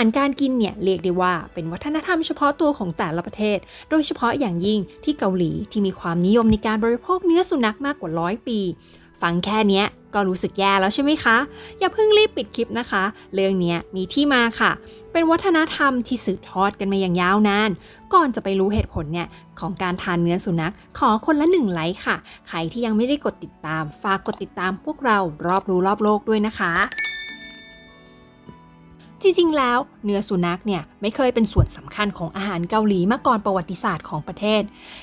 ารการกินเนี่ยเรียกได้ว่าเป็นวัฒนธรรมเฉพาะตัวของแต่ละประเทศ โดยเฉพาะอย่างยิ่งที่เกาหลีที่มีความนิยมในการบริโภคเนื้อสุนัขมากกว่าร้อยปีฟังแค่เนี้ยก็รู้สึกแย่แล้วใช่ไหมคะ อย่าเพิ่งรีบปิดคลิปนะคะ เรื่องนี้มีที่มาค่ะ เป็นวัฒนธรรมที่สืบทอดกันมาอย่างยาวนาน ก่อนจะไปรู้เหตุผลเนี่ยของการทานเนื้อสุนัข ขอคนละหนึ่งไลค์ค่ะ ใครที่ยังไม่ได้กดติดตาม ฝากกดติดตามพวกเรารอบรู้รอบโลกด้วยนะคะ จริงๆ แล้วเนื้อสุนัขเนี่ย ไม่เคยเป็นส่วนสำคัญของอาหารเกาหลีมาก่อนประวัติศาสตร์ของประเทศ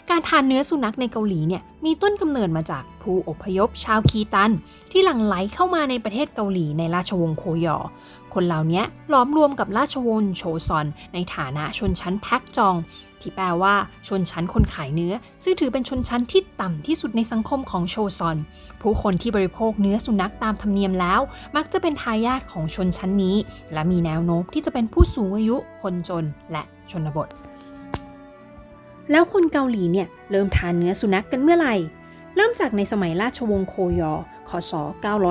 การทานเนื้อสุนัขในเกาหลีเนี่ยมีต้นกำเนิดมาจากผู้อพยพชาวคีตัน ที่หลั่งไหลเข้ามาในประเทศเกาหลีในราชวงศ์โคยอ คนเหล่านี้ล้อมรวมกับราชวงศ์โชซอน ในฐานะชนชั้นแพ็กจอง ที่แปลว่าชนชั้นคนขายเนื้อ ซึ่งถือเป็นชนชั้นที่ต่ำที่สุดในสังคมของโชซอน ผู้คนที่บริโภคเนื้อสุนัขตามธรรมเนียมแล้ว มักจะเป็นทายาทของชนชั้นนี้ และมีแนวโน้มที่จะเป็นผู้สูงอายุคนจนและชนบท แล้วคนเกาหลีเนี่ยเริ่มทานเนื้อสุนัขกกันเมื่อไหร่ เริ่มจากในสมัยราชวงศ์โคยอคศ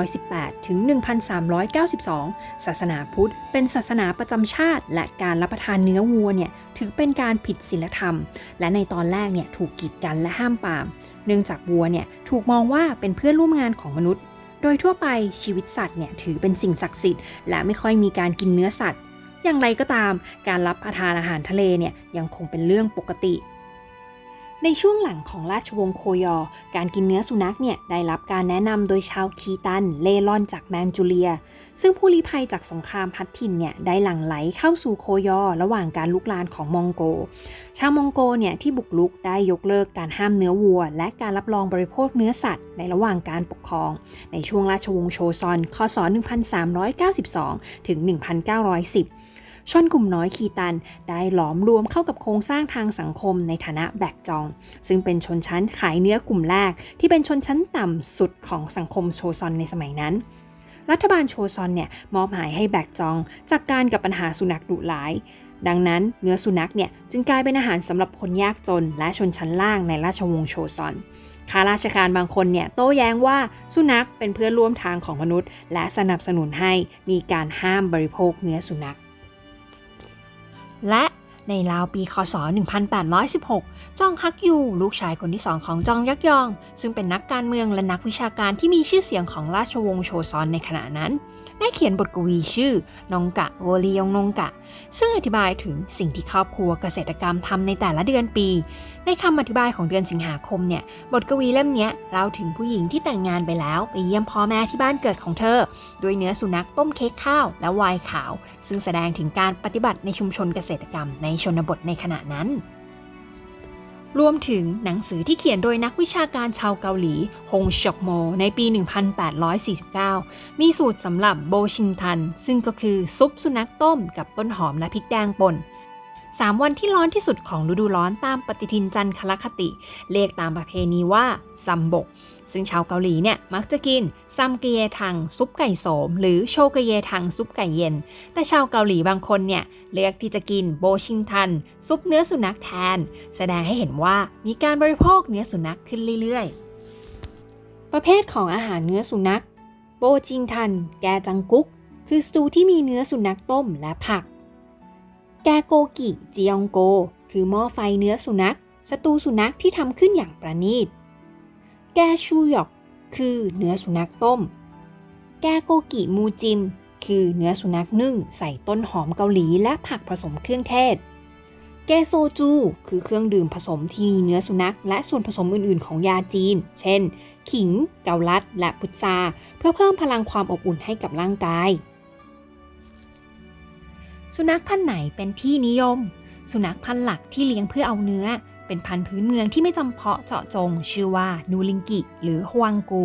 918 ถึง 1392 ศาสนาพุทธ เป็นศาสนาประจำชาติ และการรับประทานเนื้อวัวเนี่ยถือเป็นการผิดศีลธรรม และในตอนแรกเนี่ยถูกกีดกันและห้ามปาม เนื่องจากวัวเนี่ยถูกมองว่าเป็นเพื่อนร่วมงานของมนุษย์โดยทั่วไปชีวิตสัตว์เนี่ยถือเป็นสิ่งศักดิ์สิทธิ์และไม่ค่อยมีการกินเนื้อสัตว์ อย่างไรก็ตาม การรับประทานอาหารทะเลเนี่ยยังคงเป็นเรื่องปกติ ในช่วงหลังของราชวงศ์โคยอ การกินเนื้อสุนัขเนี่ยได้รับการแนะนำโดยชาวคีตันเล่ร่อนจากแมนจูเลีย ซึ่งผู้ลี้ภัยจากสงครามพัดถิ่นเนี่ยได้หลั่งไหลเข้าสู่โคยอ ระหว่างการลุกลานของมองโก ชาวมองโกเนี่ยที่บุกลุกได้ยกเลิกการห้ามเนื้อวัว และการรับรองบริโภคเนื้อสัตว์ ในระหว่างการปกครอง ในช่วงราชวงศ์โชซอนคศ 1392 ถึง 1910 ชนกลุ่มน้อยคีตันได้หลอมรวมเข้ากับโครงสร้างทางสังคมในฐานะแบกจอง ซึ่งเป็นชนชั้นขายเนื้อกลุ่มแรก ที่เป็นชนชั้นต่ำสุดของสังคมโชซอนในสมัยนั้นรัฐบาลโชซอนเนี่ยมอบหมายให้แบกจองจัดกการกับปัญหาสุนัขดุร้าย ดังนั้นเนื้อสุนัขเนี่ยจึงกลายเป็นอาหารสำหรับคนยากจนและชนชั้นล่างในราชวงศ์โชซอน ข้าราชการบางคนเนี่ยโต้แย้งว่าสุนัขเป็นเพื่อนร่วมทางของมนุษย์ และสนับสนุนให้มีการห้ามบริโภคเนื้อสุนัข และในราวปีคศ 1816 จองฮักยู ลูกชายคนที่สองของจองยักยอง ซึ่งเป็นนักการเมืองและนักวิชาการที่มีชื่อเสียงของราชวงศ์โชซอนในขณะนั้น ได้เขียนบทกวีชื่อนงกะโวลียงนงกะ ซึ่งอธิบายถึงสิ่งที่ครอบครัวเกษตรกรรมทำในแต่ละเดือนปี ในคำอธิบายของเดือนสิงหาคมเนี่ย บทกวีเล่มนี้เล่าถึงผู้หญิงที่แต่งงานไปแล้ว ไปเยี่ยมพ่อแม่ที่บ้านเกิดของเธอ ด้วยเนื้อสุนัขต้มเค้กข้าวและไวน์ขาว ซึ่งแสดงถึงการปฏิบัติในชุมชนเกษตรกรรมในชนบทในขณะนั้นรวมถึงหนังสือที่เขียนโดยนักวิชาการชาวเกาหลีฮงชอกโม ในปี 1849 มีสูตรสำหรับโบชินทัน ซึ่งก็คือซุปสุนัขต้มกับต้นหอมและพริกแดงป่น 3 วันที่ร้อนที่สุดของฤดูร้อนตามปฏิทินจันทรคติเรียกตามประเพณีว่าซัมบก ซึ่งชาวเกาหลีเนี่ยมักจะกินซัมเกเยทังซุปไก่โสม หรือโชกเยทังซุปไก่เย็น แต่ชาวเกาหลีบางคนเนี่ยเลือกที่จะกินโบชิงทัน ซุปเนื้อสุนัขแทน แสดงให้เห็นว่ามีการบริโภคเนื้อสุนัขขึ้นเรื่อยๆ ประเภทของอาหารเนื้อสุนัข โบจิงทัน แกจังกุ๊กคือสตูที่มีเนื้อสุนัขต้มและผัก แกโกกิจียองโก คือหม้อไฟเนื้อสุนัขสตูสุนัขที่ทำขึ้นอย่างประณีต แกชูหยอก คือเนื้อสุนัขต้ม แกโกกิมูจิม คือเนื้อสุนัขนึ่งใส่ต้นหอมเกาหลีและผักผสมเครื่องเทศ แกโซจู คือเครื่องดื่มผสมที่มีเนื้อสุนัข และส่วนผสมอื่น ๆ ของยาจีน เช่น ขิง เกาลัด และพุทราเพื่อเพิ่มพลังความอบอุ่นให้กับร่างกาย สุนัขพันธุ์ไหนเป็นที่นิยม สุนัขพันธุ์หลักที่เลี้ยงเพื่อเอาเนื้อ เป็นพันธุ์พื้นเมืองที่ไม่จำเพาะเจาะจง ชื่อว่านูลิงกิ หรือฮวงกู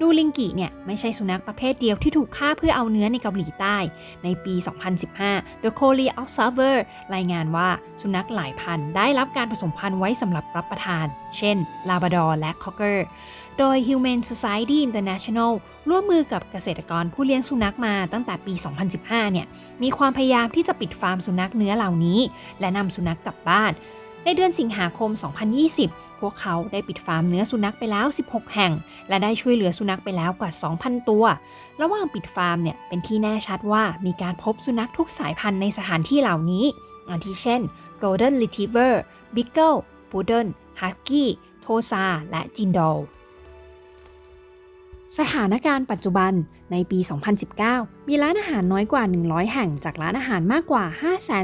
นูลิงกิเนี่ยไม่ใช่สุนัขประเภทเดียวที่ถูกฆ่าเพื่อเอาเนื้อในเกาหลีใต้ ในปี 2015 The Korea Observer รายงานว่าสุนัขหลายพันธุ์ได้รับการผสมพันธุ์ไว้สำหรับรับประทาน เช่นลาบ r ดอร์และคอกเกอร์ โดย Humane Society International ร่วมมือกับเกษตรกรผู้เลี้ยงสุนัขมาตั้งแต่ปี 2015 เนี่ย มีความพยายามที่จะปิดฟาร์มสุนัขเนื้อเหล่านี้ และนำสุนัขกลับบ้าน ในเดือนสิงหาคม 2020 พวกเขาได้ปิดฟาร์มเนื้อสุนัขไปแล้ว 16 แห่ง และได้ช่วยเหลือสุนัขไปแล้วกว่า 2,000 ตัว ระหว่างปิดฟาร์มเนี่ย เป็นที่แน่ชัดว่ามีการพบสุนัขทุกสายพันธุ์ในสถานที่เหล่านี้อาทิเช่น Golden Retriever, Beagle, Poodle, Husky, Tosa และจินดอล สถานการณ์ปัจจุบันในปี 2019 มีร้านอาหารน้อยกว่า 100 แห่งจากร้านอาหารมากกว่า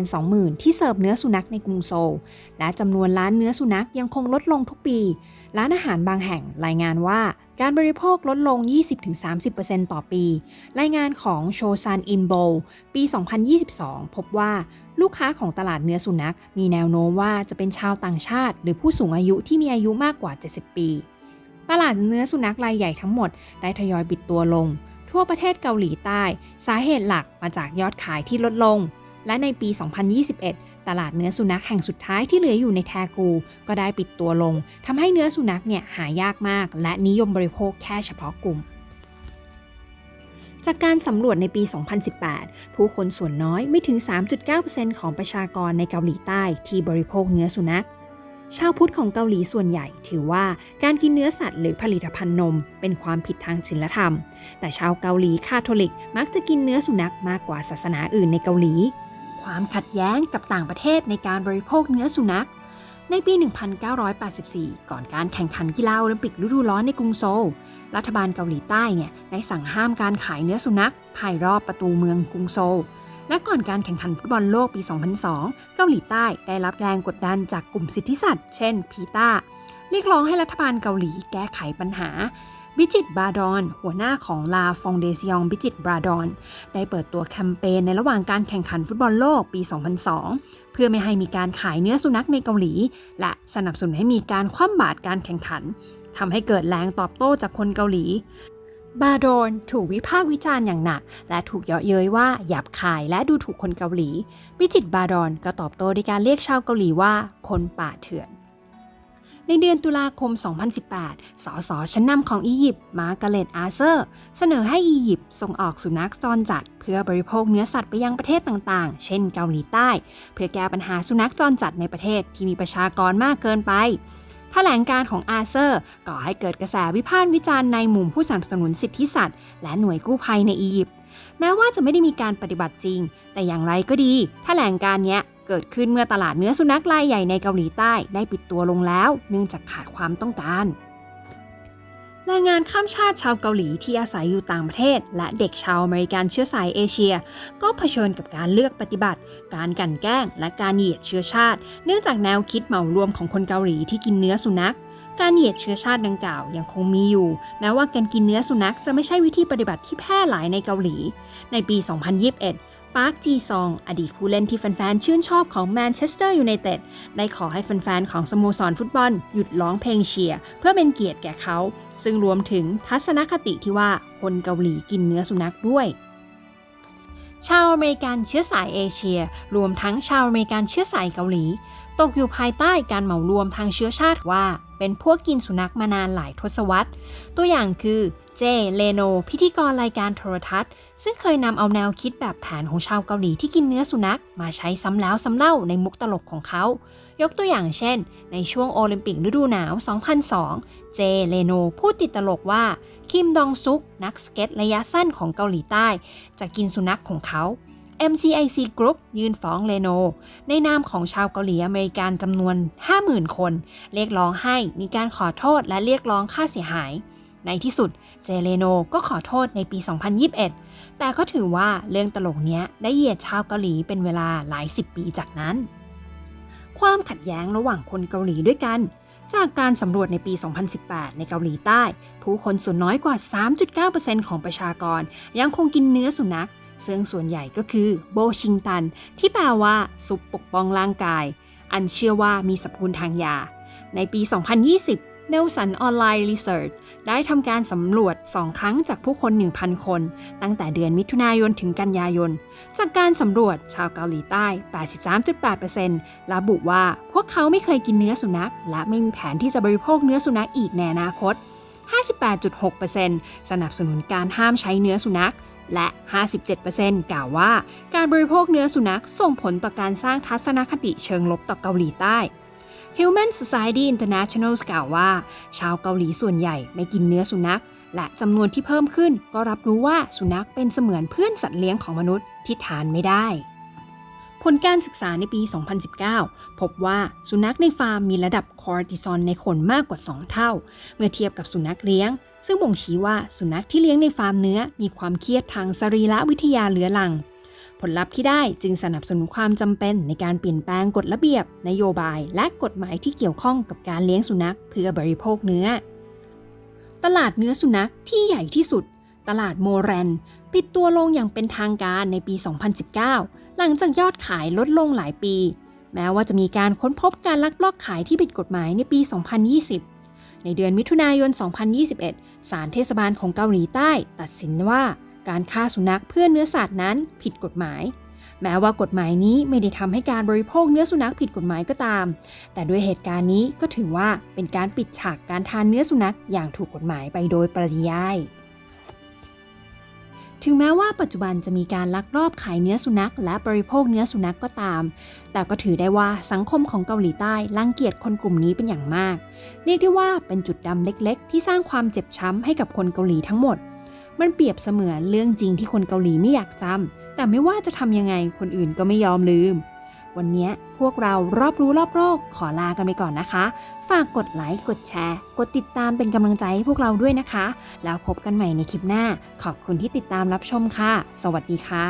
520,000 ที่เสิร์ฟเนื้อสุนัขในกรุงโซล และจำนวนร้านเนื้อสุนัขยังคงลดลงทุกปี ร้านอาหารบางแห่งรายงานว่าการบริโภคลดลง 20-30%ต่อปี รายงานของโชซันอิมโบปี 2022 พบว่าลูกค้าของตลาดเนื้อสุนัข มีแนวโน้มว่าจะเป็นชาวต่างชาติ หรือผู้สูงอายุที่มีอายุมากกว่า 70 ปี ตลาดเนื้อสุนัขรายใหญ่ทั้งหมดได้ทยอยปิดตัวลง ทั่วประเทศเกาหลีใต้ สาเหตุหลักมาจากยอดขายที่ลดลง และในปี 2021 ตลาดเนื้อสุนัขแห่งสุดท้ายที่เหลืออยู่ในแทกู ก็ได้ปิดตัวลงทำให้เนื้อสุนัขเนี่ยหายากมาก และนิยมบริโภคแค่เฉพาะกลุ่มจากการสำรวจในปี 2018 ผู้คนส่วนน้อยไม่ถึง 3.9%ของประชากรในเกาหลีใต้ที่บริโภคเนื้อสุนัข ชาวพุทธของเกาหลีส่วนใหญ่ถือว่าการกินเนื้อสัตว์หรือผลิตภัณฑ์นม เป็นความผิดทางศีลธรรม แต่ชาวเกาหลีคาทอลิกมักจะกินเนื้อสุนัขมากกว่าศาสนาอื่นในเกาหลี ความขัดแย้งกับต่างประเทศในการบริโภคเนื้อสุนัข ในปี 1984 ก่อนการแข่งขันกีฬาโอลิมปิกฤดูร้อนในกรุงโซล รัฐบาลเกาหลีใต้เนี่ยได้สั่งห้ามการขายเนื้อสุนัขภายรอบประตูเมืองกรุงโซล และก่อนการแข่งขันฟุตบอลโลกปี 2002 เกาหลีใต้ได้รับแรงกดดันจากกลุ่มสิทธิสัตว์ เช่น พีตาเรียกร้องให้รัฐบาลเกาหลีแก้ไขปัญหา บิจิตบาดอน หัวหน้าของลาฟองเดซยองบิจิตบาดอน ได้เปิดตัวแคมเปญในระหว่างการแข่งขันฟุตบอลโลกปี 2002 เพื่อไม่ให้มีการขายเนื้อสุนัขในเกาหลี และสนับสนุนให้มีการคว่ำบาตรการแข่งขันทำให้เกิดแรงตอบโต้จากคนเกาหลี บาโดนถูกวิพากษ์วิจารณ์อย่างหนัก และถูกเยาะเย้ยว่าหยาบคายและดูถูกคนเกาหลี วิจิตบาดอนก็ตอบโต้ด้วยการเรียกชาวเกาหลีว่าคนป่าเถื่อน ในเดือนตุลาคม 2018 สสชั้นนำของอียิปต์มาร์กาเรตอาเซอร์ เสนอให้อียิปต์ส่งออกสุนัขจรจัด เพื่อบริโภคเนื้อสัตว์ไปยังประเทศต่างๆ เช่นเกาหลีใต้ เพื่อแก้ปัญหาสุนัขจรจัดในประเทศที่มีประชากรมากเกินไป แถลงการของอาเซอร์ก่อให้เกิดกระแสวิพากษ์วิจารณ์ในหมู่ผู้สนับสนุนสิทธิสัตว์ และหน่วยกู้ภัยในอียิปต์แม้ว่าจะไม่ได้มีการปฏิบัติจริง แต่อย่างไรก็ดี แถลงการนี้เกิดขึ้นเมื่อตลาดเนื้อสุนัขรายใหญ่ในเกาหลีใต้ได้ปิดตัวลงแล้ว เนื่องจากขาดความต้องการ แรงงานข้ามชาติชาวเกาหลีที่อาศัยอยู่ต่างประเทศ และเด็กชาวอเมริกันเชื้อสายเอเชีย ก็เผชิญกับการเลือกปฏิบัติ การกันแกล้ง และการเหยียดเชื้อชาติ เนื่องจากแนวคิดเหมารวมของคนเกาหลีที่กินเนื้อสุนัขการเหยียดเชื้อชาติดังกล่าวยังคงมีอยู่ แม้ว่าการกินเนื้อสุนัขจะไม่ใช่วิธีปฏิบัติที่แพร่หลายในเกาหลี ในปี 2021 ปาร์คจีซอง อดีตผู้เล่นที่แฟนๆ ชื่นชอบของแมนเชสเตอร์ยูไนเต็ดได้ขอให้แฟนๆ ของสโมสรฟุตบอล หยุดร้องเพลงเชียร์ เพื่อเป็นเกียรติแก่เขา ซึ่งรวมถึงทัศนคติที่ว่าคนเกาหลีกินเนื้อสุนัขด้วยชาวอเมริกันเชื้อสายเอเชีย รวมทั้งชาวอเมริกันเชื้อสายเกาหลี ตกอยู่ภายใต้การเหมารวมทางเชื้อชาติว่า เป็นพวกกินสุนัขมานานหลายทศวรรษ ตัวอย่างคือเจ เลโน พิธีกรรายการโทรทัศน์ ซึ่งเคยนำเอาแนวคิดแบบแผนของชาวเกาหลีที่กินเนื้อสุนัข มาใช้ซ้ำแล้วซ้ำเล่าในมุกตลกของเขา ยกตัวอย่างเช่น ในช่วงโอลิมปิกฤดูหนาว 2002 เจ เลโน พูดติดตลกว่า คิมดองซุก นักสเก็ตระยะสั้นของเกาหลีใต้ จะกินสุนัขของเขา MCIC Group ยื่นฟ้องเลโน ในนามของชาวเกาหลีอเมริกันจำนวน 50,000 คน เรียกร้องให้มีการขอโทษและเรียกร้องค่าเสียหาย ในที่สุดเจเลโนก็ขอโทษในปี 2021 แต่ก็ถือว่าเรื่องตลกเนี้ยได้เหยียดชาวเกาหลีเป็นเวลาหลายสิบปีจากนั้น ความขัดแย้งระหว่างคนเกาหลีด้วยกันจากการสำรวจในปี 2018 ในเกาหลีใต้ ผู้คนส่วนน้อยกว่า 3.9%ของประชากร ยังคงกินเนื้อสุนัข ซึ่งส่วนใหญ่ก็คือโบชิงตัน ที่แปลว่า ซุปปกป้องร่างกาย อันเชื่อว่ามีสรรพคุณทางยา ในปี 2020 Nelson Online Research ได้ทำการสำรวจ 2 ครั้งจากผู้คน 1,000 คน ตั้งแต่เดือนมิถุนายนถึงกันยายน จากการสำรวจชาวเกาหลีใต้ 83.8%ระบุว่าพวกเขาไม่เคยกินเนื้อสุนัข และไม่มีแผนที่จะบริโภคเนื้อสุนัขอีกในอนาคต 58.6%สนับสนุนการห้ามใช้เนื้อสุนัข และ 57%กล่าวว่า การบริโภคเนื้อสุนัขส่งผลต่อการสร้างทัศนคติเชิงลบต่อเกาหลีใต้ Human Society International กล่าวว่า ชาวเกาหลีส่วนใหญ่ไม่กินเนื้อสุนัข และจำนวนที่เพิ่มขึ้น ก็รับรู้ว่าสุนัขเป็นเสมือนเพื่อนสัตว์เลี้ยงของมนุษย์ที่ทานไม่ได้ผลการศึกษาในปี 2019 พบว่าสุนัขในฟาร์มมีระดับคอร์ติซอลในขนมากกว่า 2 เท่า เมื่อเทียบกับสุนัขเลี้ยง ซึ่งบ่งชี้ว่าสุนัขที่เลี้ยงในฟาร์มเนื้อมีความเครียดทางสรีระวิทยาเรื้อรัง ผลลัพธ์ที่ได้จึงสนับสนุนความจำเป็นในการเปลี่ยนแปลงกฎระเบียบ นโยบาย และกฎหมายที่เกี่ยวข้องกับการเลี้ยงสุนัขเพื่อบริโภคเนื้อ ตลาดเนื้อสุนัขที่ใหญ่ที่สุด ตลาดโมแรน ปิดตัวลงอย่างเป็นทางการในปี 2019 หลังจากยอดขายลดลงหลายปี แม้ว่าจะมีการค้นพบการลักลอบขายที่ผิดกฎหมายในปี 2020 ในเดือนมิถุนายน 2021 ศาลเทศบาลของเกาหลีใต้ ตัดสินว่าการฆ่าสุนัขเพื่อเนื้อสัตว์นั้นผิดกฎหมาย แม้ว่ากฎหมายนี้ไม่ได้ทำให้การบริโภคเนื้อสุนัขผิดกฎหมายก็ตาม แต่ด้วยเหตุการณ์นี้ก็ถือว่าเป็นการปิดฉากการทานเนื้อสุนัขอย่างถูกกฎหมายไปโดยปริยาย ถึงแม้ว่าปัจจุบันจะมีการลักลอบขายเนื้อสุนัข และบริโภคเนื้อสุนัขก็ตาม แต่ก็ถือได้ว่าสังคมของเกาหลีใต้รังเกียจคนกลุ่มนี้เป็นอย่างมาก เรียกได้ว่าเป็นจุดดำเล็กๆ ที่สร้างความเจ็บช้ำให้กับคนเกาหลีทั้งหมด มันเปรียบเสมือนเรื่องจริงที่คนเกาหลีไม่อยากจำแต่ไม่ว่าจะทำยังไงคนอื่นก็ไม่ยอมลืม วันนี้พวกเรารอบรู้รอบโลกขอลากันไปก่อนนะคะ ฝากกดไลค์ กดแชร์ กดติดตามเป็นกำลังใจให้พวกเราด้วยนะคะ แล้วพบกันใหม่ในคลิปหน้า ขอบคุณที่ติดตามรับชมค่ะ สวัสดีค่ะ